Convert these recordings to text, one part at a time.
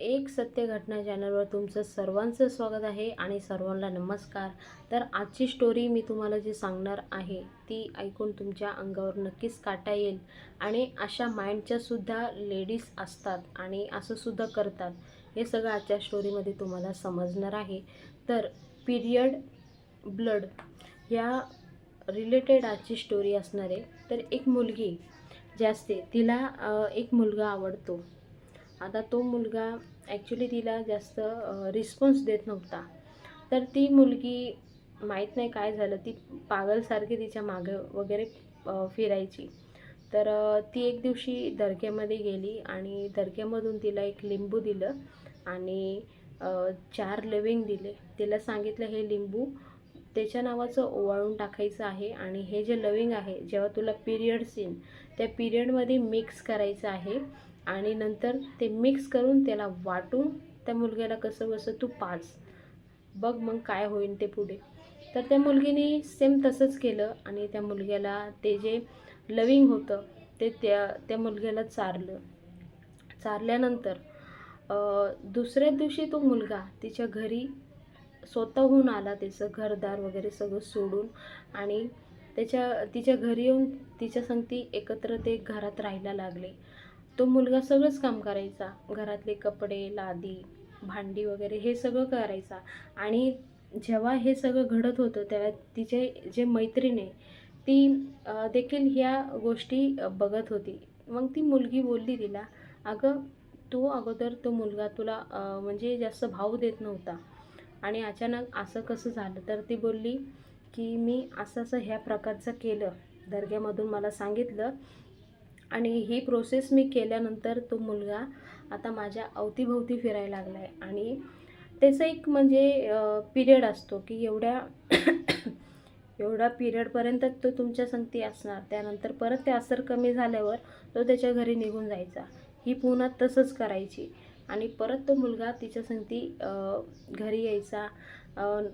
एक सत्य घटना चॅनलवर तुमचं सर्वांचं स्वागत आहे आणि सर्वांना नमस्कार. तर आजची स्टोरी मी तुम्हाला जी सांगणार आहे ती ऐकून तुमच्या अंगावर नक्कीच काटा येईल आणि अशा माइंडच्या सुद्धा लेडीज असतात आणि असं सुद्धा करतात. हे सगळं आजच्या स्टोरीमध्ये तुम्हाला समजणार आहे. तर पिरियड ब्लड या रिलेटेड आजची स्टोरी असणार आहे. तर एक मुलगी जी असते तिला एक मुलगा आवडतो. आता तो मुलगा ॲक्च्युली तिला जास्त रिस्पॉन्स देत नव्हता. तर ती मुलगी माहीत नाही काय झालं. ती पागलसारखी तिच्या मागं वगैरे फिरायची. तर ती एक दिवशी दर्ग्यामध्ये गेली आणि दर्ग्यामधून तिला एक लिंबू दिलं आणि चार लविंग दिले. तिला सांगितलं हे लिंबू त्याच्या नावाचं ओवाळून टाकायचं आहे आणि हे जे लविंग आहे जेव्हा तुला पिरियड्स येईल त्या पिरियडमध्ये मिक्स करायचं आहे आणि नंतर ते मिक्स करून त्याला वाटून त्या मुलग्याला कसं कसं तू पाच बघ मग काय होईल ते पुढे. तर त्या मुलगीने सेम तसंच केलं आणि त्या मुलग्याला ते जे लविंग होतं ते त्या त्या मुलग्याला चारलं. चारल्यानंतर दुसऱ्या दिवशी तो मुलगा तिच्या घरी स्वतःहून आला त्याचं घरदार वगैरे सगळं सोडून आणि त्याच्या तिच्या घरी येऊन तिच्या संगती एकत्र ते घरात राहायला लागले. तो मुलगा सगळंच काम करायचा. घरातले कपडे लादी भांडी वगैरे हे सगळं करायचा. आणि जेव्हा हे सगळं घडत होतं तेव्हा तिचे जे मैत्रीण आहे ती देखील ह्या गोष्टी बघत होती. मग ती मुलगी बोलली तिला अगं तू अगोदर तो मुलगा तुला म्हणजे जास्त भाव देत नव्हता. आणि अचानक असं कसं झालं? तर ती बोलली की मी असं असं ह्या प्रकारचं केलं. दर्ग्यामधून मला सांगितलं आणि ही प्रोसेस मी केल्यानंतर तो मुलगा आता माझ्या अवतीभोवती फिरायला लागला आहे आणि त्याचं एक म्हणजे पिरियड असतो की एवढ्या एवढा पिरियडपर्यंत तो तुमच्या संगती असणार. त्यानंतर परत ते असर कमी झाल्यावर तो त्याच्या घरी निघून जायचा. ही पुन्हा तसंच करायची. आणि परत तो मुलगा तिच्या संगती घरी यायचा.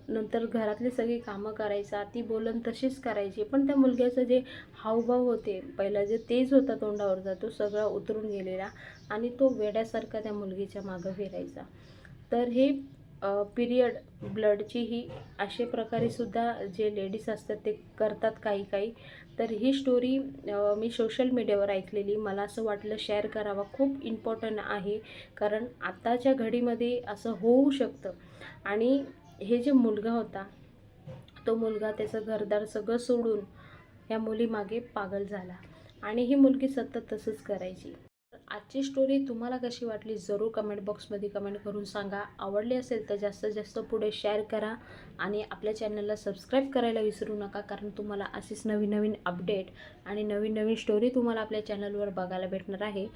नंतर घरातले सगळी कामं करायचा. ती बोलन तशीच करायची. पण त्या मुलग्याचं जे हावभाव होते पहिला जे तेज होता तोंडावरचा तो सगळा उतरून गेलेला आणि तो वेड्यासारखा त्या मुलगीच्या मागं फिरायचा. तर हे पिरियड ब्लडची ही अशा प्रकारे सुद्धा जे लेडीज असतात ते करतात काही काही. तर ही स्टोरी मी सोशल मीडियावर ऐकलेली. मला असं वाटलं शेअर करावा. खूप इम्पॉर्टंट आहे. कारण आताच्या घडीमध्ये असं होऊ शकतं. आणि हे जे मुलगा होता तो मुलगा त्याचं घरदार सगळं सोडून या मुलीमागे पागल झाला. आणि ही मुलगी सतत तसंच करायची. आजची स्टोरी तुम्हाला कशी वाटली? जरूर कमेंट बॉक्समध्ये कमेंट करून सांगा. आवडली असेल तर जास्तीत जास्त पुढे शेअर करा आणि आपल्या चॅनलला सबस्क्राईब करायला विसरू नका कारण तुम्हाला अशीच नवीन नवीन अपडेट आणि नवीन नवीन स्टोरी तुम्हाला आपल्या चॅनलवर बघायला भेटणार आहे.